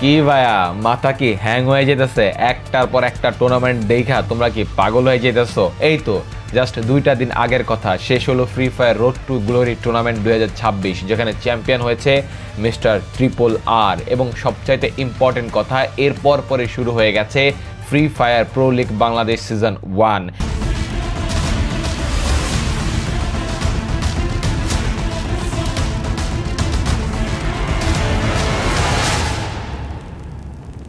কি ভাইয়া, মাথা কি হ্যাং হয়ে যেতেছে একটার পর একটা টুর্নামেন্ট দেখা, তোমরা কি পাগল হয়ে যেতেছো এই তো জাস্ট দুইটা দিন আগের কথা, শেষ হলো Free Fire Road to Glory tournament দুই হাজার ছাব্বিশ, যেখানে চ্যাম্পিয়ন হয়েছে মিস্টার ট্রিপল আর এবং সবচাইতে ইম্পর্টেন্ট কথা, এরপর পরে শুরু হয়ে গেছে Free Fire Pro League Bangladesh season one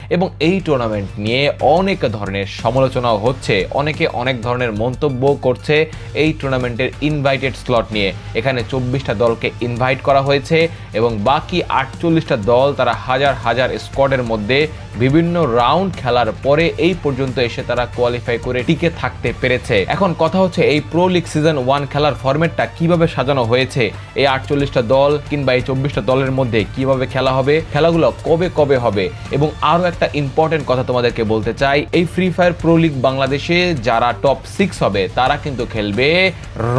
এবং এই টুর্নামেন্ট নিয়ে অনেক ধরনের সমালোচনাও হচ্ছে। অনেকে অনেক ধরনের মন্তব্য করছে এই টুর্নামেন্টের ইনভাইটেড স্লট নিয়ে। এখানে চব্বিশটা দলকে ইনভাইট করা হয়েছে এবং বাকি আটচল্লিশটা দল তারা হাজার হাজার স্কোয়াডের মধ্যে বিভিন্ন রাউন্ড খেলার পরে এই পর্যন্ত এসে তারা কোয়ালিফাই করে টিকে থাকতে পেরেছে। এখন কথা হচ্ছে এই প্রো লিগ সিজন ওয়ান খেলার ফরম্যাটটা কীভাবে সাজানো হয়েছে? এই আটচল্লিশটা দল কিংবা এই চব্বিশটা দলের মধ্যে কীভাবে খেলা হবে? খেলাগুলো কবে কবে হবে? এবং আরও একটা ইম্পর্টেন্ট কথা তোমাদেরকে বলতে চাই। এই ফ্রি ফায়ার প্রো লিগ বাংলাদেশে যারা টপ সিক্স হবে, তারা কিন্তু খেলবে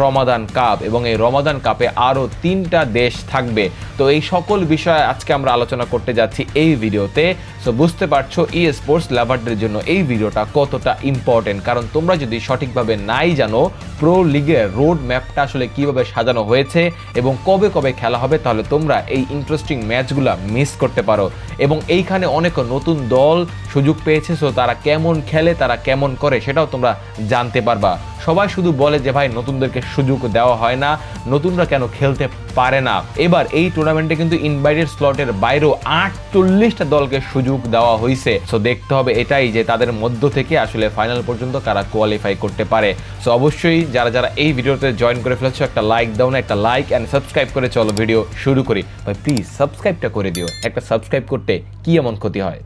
রমাদান কাপ এবং এই রমাদান কাপে আরও তিনটা দেশ থাকবে। তো এই সকল বিষয়ে আজকে আমরা আলোচনা করতে যাচ্ছি এই ভিডিওতে। সো বুঝতে পারছ ই স্পোর্টস লাভারদের জন্য এই ভিডিওটা কতটা ইম্পর্টেন্ট কারণ তোমরা যদি সঠিকভাবে নাই জানো প্রো লিগের রোড ম্যাপটা আসলে কীভাবে সাজানো হয়েছে এবং কবে কবে খেলা হবে, তাহলে তোমরা এই ইন্টারেস্টিং ম্যাচগুলো মিস করতে পারো। এবং এইখানে অনেক নতুন দল সুযোগ পেয়েছে সো তারা কেমন খেলে, তারা কেমন করে সেটাও তোমরা জানতে পারবা। সবাই শুধু বলে যে, ভাই, নতুনদেরকে সুযোগ দেওয়া হয় না, নতুনরা কেন খেলতে পারে না? এবার এই টুর্নামেন্টে কিন্তু ইনভাইটেড স্লটের বাইরেও আটচল্লিশটা দলকে সুযোগ দেওয়া হয়েছে সো দেখতে হবে এটাই যে, তাদের মধ্য থেকে আসলে ফাইনাল পর্যন্ত কারা কোয়ালিফাই করতে পারে। সো অবশ্যই যারা যারা এই ভিডিওতে জয়েন করে ফেলেছো, একটা লাইক দাও না, একটা লাইক অ্যান্ড সাবস্ক্রাইব করে চলো ভিডিও শুরু করি। ভাই প্লিজ সাবস্ক্রাইবটা করে দিও। একটা সাবস্ক্রাইব করতে কি এমন ক্ষতি হয়?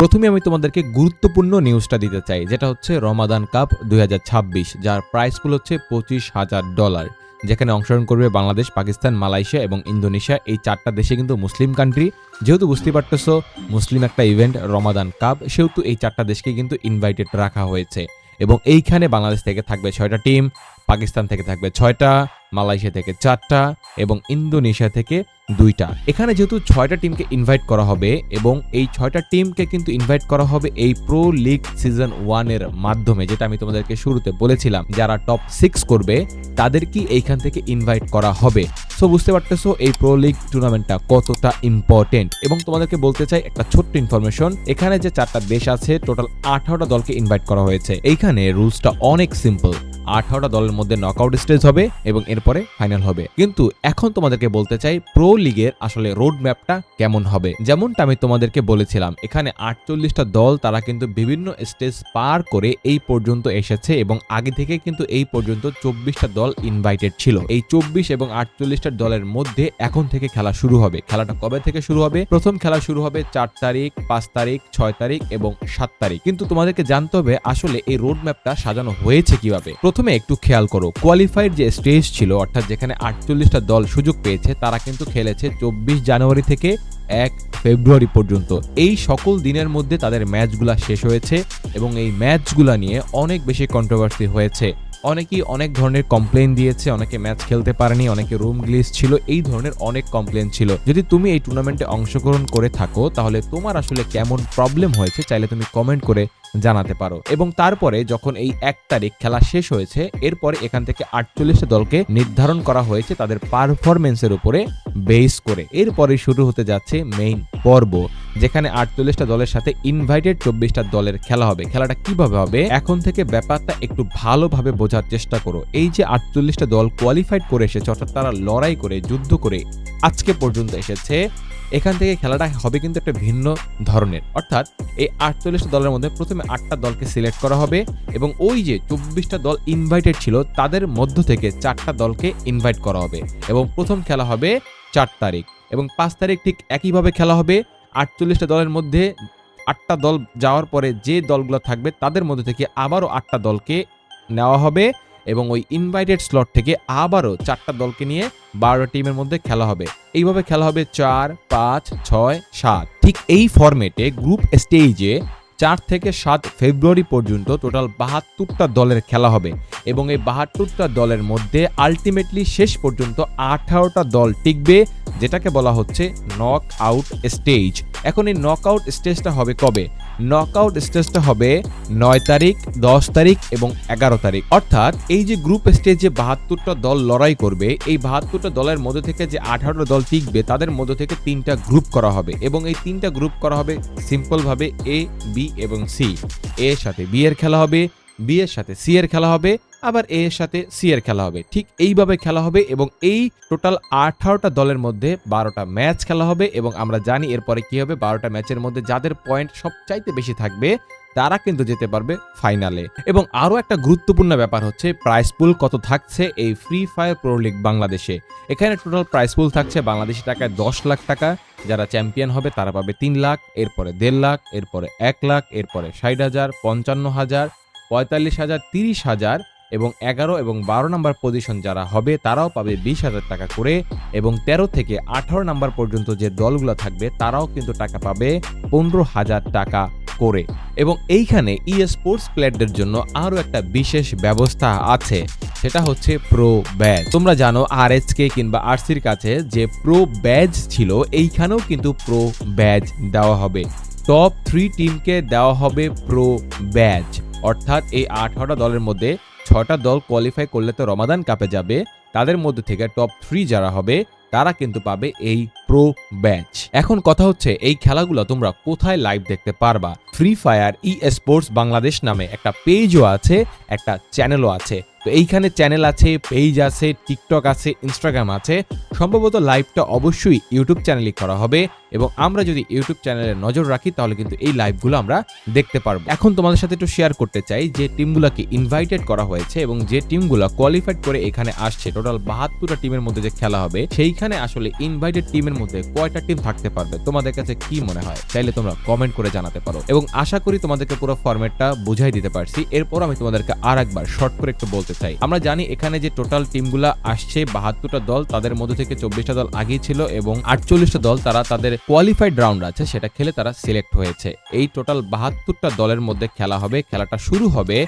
প্রথমে আমি তোমাদেরকে গুরুত্বপূর্ণ নিউজটা দিতে চাই, যেটা হচ্ছে রমাদান কাপ দুই হাজার ছাব্বিশ, যার প্রাইস পুল হচ্ছে পঁচিশ হাজার ডলার, যেখানে অংশগ্রহণ করবে বাংলাদেশ, পাকিস্তান, মালয়েশিয়া এবং ইন্দোনেশিয়া। এই চারটা দেশে কিন্তু মুসলিম কান্ট্রি যেহেতু বুঝতে পারতেছো, মুসলিম একটা ইভেন্ট রমাদান কাপ, সেহেতু এই চারটা দেশকে কিন্তু ইনভাইটেড রাখা হয়েছে। এবং এইখানে বাংলাদেশ থেকে থাকবে ছয়টা টিম পাকিস্তান থেকে থাকবে ছয়টা, মালয়েশিয়া থেকে চারটা এবং ইন্দোনেশিয়া থেকে দুইটা। এখানে যেহেতু ছয়টা টিমকে ইনভাইট করা হবে এবং এই ছয়টা টিমকে কিন্তু ইনভাইট করা হবে এই প্রো লিগ সিজন ওয়ানের মাধ্যমে, যেটা আমি তোমাদেরকে শুরুতে বলেছিলাম, যারা টপ সিক্স করবে তাদেরকে এইখান থেকে ইনভাইট করা হবে? সো বুঝতে পারতেছো, এই প্রো লিগ টুর্নামেন্টটা কতটা ইম্পর্টেন্ট এবং তোমাদেরকে বলতে চাই একটা ছোট্ট ইনফরমেশন এখানে যে চারটা দেশ আছে টোটাল আঠারোটা দলকে ইনভাইট করা হয়েছে। এইখানে রুলসটা অনেক সিম্পল আঠারোটা দলের মধ্যে নকআউট স্টেজ হবে এবং এরপরে ফাইনাল হবে। কিন্তু এখন তোমাদেরকে বলতে চাই প্রো লিগের আসলে রোড ম্যাপটা কেমন হবে? যেমনটা আমি তোমাদেরকে বলেছিলাম, এখানে আটচল্লিশটা দল, তারা কিন্তু বিভিন্ন স্টেজ পার করে এই পর্যন্ত এসেছে এবং আগে থেকে কিন্তু এই পর্যন্ত চব্বিশটা দল ইনভাইটেড ছিল। এই চব্বিশ এবং আটচল্লিশটা দলের মধ্যে এখন থেকে খেলা শুরু হবে। খেলাটা কবে থেকে শুরু হবে? প্রথম খেলা শুরু হবে চার তারিখ, পাঁচ তারিখ, ছয় তারিখ এবং সাত তারিখ। কিন্তু তোমাদেরকে জানতে হবে, আসলে এই রোড ম্যাপটা সাজানো হয়েছে কীভাবে? প্রথমে একটু খেয়াল করো। কোয়ালিফাইড যে স্টেজ ছিল, অর্থাৎ যেখানে আটচল্লিশটা দল সুযোগ পেয়েছে, তারা কিন্তু খেলেছে চব্বিশ জানুয়ারি থেকে এক ফেব্রুয়ারি পর্যন্ত। এই সকল দিনের মধ্যে তাদের ম্যাচগুলা শেষ হয়েছে এবং এই ম্যাচগুলা নিয়ে অনেক বেশি কন্ট্রোভার্সি হয়েছে। অনেকেই অনেক ধরনের কমপ্লেন দিয়েছে, অনেকে ম্যাচ খেলতে পারেনি, অনেকে রুম গ্লিস ছিল, এই ধরনের অনেক কমপ্লেন ছিল। যদি তুমি এই টুর্নামেন্টে অংশগ্রহণ করে থাকো, তাহলে তোমার আসলে কেমন প্রবলেম হয়েছে, চাইলে তুমি কমেন্ট করে জানাতে পারো। এবং তারপরে যখন এই এক তারিখ খেলা শেষ হয়েছে, এরপরে এখান থেকে আটচল্লিশটা দলকে নির্ধারণ করা হয়েছে তাদের পারফরমেন্সের উপরে বেস করে। এরপরে শুরু হতে যাচ্ছে মেইন পর্ব, যেখানে আটচল্লিশটা দলের সাথে ইনভাইটেড চব্বিশটা দলের খেলা হবে। খেলাটা কীভাবে হবে? এখন থেকে ব্যাপারটা একটু ভালোভাবে বোঝার চেষ্টা করো। এই যে আটচল্লিশটা দল কোয়ালিফাইড করে এসেছে, অর্থাৎ তারা লড়াই করে, যুদ্ধ করে, আজকে পর্যন্ত এসেছে। এখান থেকে খেলাটা হবে কিন্তু একটা ভিন্ন ধরনের। অর্থাৎ এই আটচল্লিশটা দলের মধ্যে প্রথমে আটটা দলকে সিলেক্ট করা হবে এবং ওই যে চব্বিশটা দল ইনভাইটেড ছিল, তাদের মধ্য থেকে চারটা দলকে ইনভাইট করা হবে এবং প্রথম খেলা হবে চার তারিখ এবং পাঁচ তারিখ ঠিক একইভাবে খেলা হবে। আটচল্লিশটা দলের মধ্যে আটটা দল যাওয়ার পরে যে দলগুলো থাকবে, তাদের মধ্যে থেকে আবারও আটটা দলকে নেওয়া হবে এবং ওই ইনভাইটেড স্লট থেকে আবারও চারটা দলকে নিয়ে বারোটা টিমের মধ্যে খেলা হবে। এইভাবে খেলা হবে চার, পাঁচ, ছয়, সাত। ঠিক এই ফরম্যাটে গ্রুপ স্টেজে চার থেকে সাত ফেব্রুয়ারি পর্যন্ত টোটাল বাহাত্তরটা দলের খেলা হবে এবং এই বাহাত্তরটা দলের মধ্যে আলটিমেটলি শেষ পর্যন্ত আঠারোটা দল টিকবে, যেটাকে বলা হচ্ছে নক আউট স্টেজ এখন এই নক আউট স্টেজটা হবে কবে? নক আউট স্টেজটা হবে নয় তারিখ, দশ তারিখ এবং এগারো তারিখ। অর্থাৎ এই যে গ্রুপ স্টেজে বাহাত্তরটা দল লড়াই করবে, এই বাহাত্তরটা দলের মধ্যে থেকে যে আঠারোটা দল টিকবে, তাদের মধ্যে থেকে তিনটা গ্রুপ করা হবে এবং এই তিনটা গ্রুপ করা হবে সিম্পলভাবে এ বি এবং সি এর সাথে বি এর খেলা হবে বি এর সাথে সি এর খেলা হবে আবার এর সাথে সি এর খেলা হবে। ঠিক এইভাবে খেলা হবে এবং এই টোটাল আঠারোটা দলের মধ্যে বারোটা ম্যাচ খেলা হবে এবং আমরা জানি এরপরে কি হবে, বারোটা ম্যাচের মধ্যে যাদের পয়েন্ট সবচাইতে বেশি থাকবে, তারা কিন্তু যেতে পারবে ফাইনালে এবং আরও একটা গুরুত্বপূর্ণ ব্যাপার হচ্ছে প্রাইস পুল কত থাকছে এই ফ্রি ফায়ার প্রো লিগ বাংলাদেশে। এখানে টোটাল প্রাইস পুল থাকছে বাংলাদেশি টাকায় দশ লাখ টাকা, যারা চ্যাম্পিয়ন হবে তারা পাবে তিন লাখ, এরপরে দেড় লাখ, এরপরে এক লাখ, এরপরে ষাট হাজার, পঞ্চান্ন হাজার, পঁয়তাল্লিশ হাজার, তিরিশ হাজার এবং এগারো এবং বারো নাম্বার পজিশন যারা হবে, তারাও পাবে বিশ হাজার টাকা করে এবং তেরো থেকে আঠারো নাম্বার পর্যন্ত যে দলগুলো থাকবে, তারাও কিন্তু টাকা পাবে পনেরো হাজার টাকা করে। এবং এইখানে ই স্পোর্টস প্লেয়ারদের জন্য আরও একটা বিশেষ ব্যবস্থা আছে, সেটা হচ্ছে প্রো ব্যাজ তোমরা জানো আর কে কিংবা আরসির কাছে যে প্রো ব্যাজ ছিল, এইখানেও কিন্তু প্রো ব্যাজ দেওয়া হবে। টপ থ্রি টিমকে দেওয়া হবে প্রো ব্যাজ অর্থাৎ এই আঠারোটা দলের মধ্যে ছটা দল কোয়ালিফাই করলে তো রমাদান কাপে যাবে, তাদের মধ্যে থেকে টপ থ্রি যারা হবে, তারা কিন্তু পাবে এই প্রো ব্যাচ এখন কথা হচ্ছে, এই খেলাগুলো তোমরা কোথায় লাইভ দেখতে পারবা? Free fire esports Bangladesh নামে একটা পেজও আছে, একটা চ্যানেলও আছে। তো এইখানে চ্যানেল আছে পেজ আছে টিকটক আছে ইনস্টাগ্রাম আছে। সম্ভবত লাইভটা অবশ্যই ইউটিউব চ্যানেলই করা হবে এবং আমরা যদি ইউটিউব চ্যানেলে নজর রাখি, তাহলে কিন্তু এই লাইভগুলো আমরা দেখতে পারব। এখন তোমাদের সাথে একটু শেয়ার করতে চাই, যে টিমগুলোকে ইনভাইটেড করা হয়েছে এবং যে টিমগুলো কোয়ালিফাইড করে এখানে আসছে টোটাল বাহাত্তরটা টিমের মধ্যে যে খেলা হবে, সেইখানে আসলে ইনভাইটেড টিমের মধ্যে কয়টা টিম থাকতে পারবে, তোমাদের কাছে কি মনে হয়? চাইলে তোমরা কমেন্ট করে জানাতে পারো। এবং আশা করি তোমাদেরকে পুরো ফরম্যাটটা বুঝাই দিতে পারছি। এরপর আমি তোমাদেরকে আর একবার শর্ট করে একটু বলতে চাই। আমরা জানি এখানে যে টোটাল টিমগুলো আসছে, বাহাত্তরটা দল তাদের মধ্যে থেকে চব্বিশটা দল আগেই ছিল এবং আটচল্লিশটা দল তারা তাদের কোয়ালিফাইড রাউন্ড আছে, সেটা খেলে তারা সিলেক্ট হয়েছে। এই টোটাল বাহাত্তরটা দলের মধ্যে খেলা হবে, খেলাটা শুরু হবে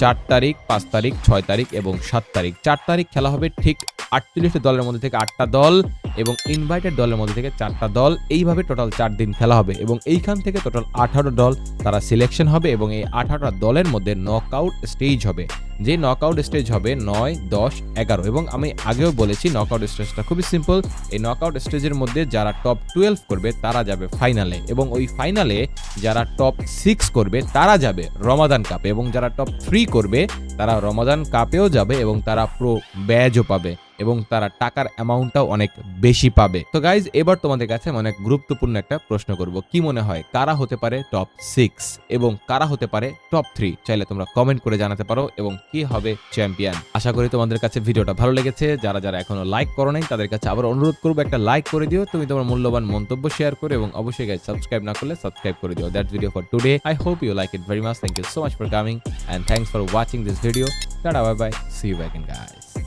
চার তারিখ, পাঁচ তারিখ, ছয় তারিখ এবং সাত তারিখ। চার তারিখ খেলা হবে ঠিক আটচল্লিশটা দলের মধ্যে থেকে আটটা দল এবং ইনভাইটেড দলের মধ্যে থেকে চারটা দল। এইভাবে টোটাল চার দিন খেলা হবে এবং এইখান থেকে টোটাল আঠারো দল তারা সিলেকশন হবে এবং এই আঠারোটা দলের মধ্যে নক আউট স্টেজ হবে। যে নক আউট স্টেজ হবে নয়, দশ, এগারো। এবং আমি আগেও বলেছি নক আউট স্টেজটা খুবই সিম্পল এই নক আউট স্টেজের মধ্যে যারা টপ টুয়েলভ করবে, তারা যাবে ফাইনালে এবং ওই ফাইনালে যারা টপ সিক্স করবে, তারা যাবে রমাদান কাপে এবং যারা টপ থ্রি করবে, তারা রমাদান কাপেও যাবে এবং তারা প্রো ব্যাজও পাবে। এবং তারা টাকার অ্যামাউন্টটাও অনেক বেশি পাবে। তো গাইজ এবার তোমাদের কাছে অনেক গুরুত্বপূর্ণ একটা প্রশ্ন করব। কি মনে হয়, কারা হতে পারে টপ সিক্স এবং কারা হতে পারে টপ থ্রি চাইলে তোমরা কমেন্ট করে জানাতে পারো এবং কি হবে চ্যাম্পিয়ন আশা করি তোমাদের কাছে ভিডিওটা ভালো লেগেছে। যারা যারা এখনও লাইক করো নাই, তাদের কাছে আবার অনুরোধ করব, একটা লাইক করে দিও। তুমি তোমার মূল্যবান মন্তব্য শেয়ার করো এবং অবশ্যই গাইজ সাবস্ক্রাইব না করলে সাবস্ক্রাইব করে দিও। That video for today I hope you like it very much thank you so much for coming and thanks for watching this video tata bye bye see you back in guys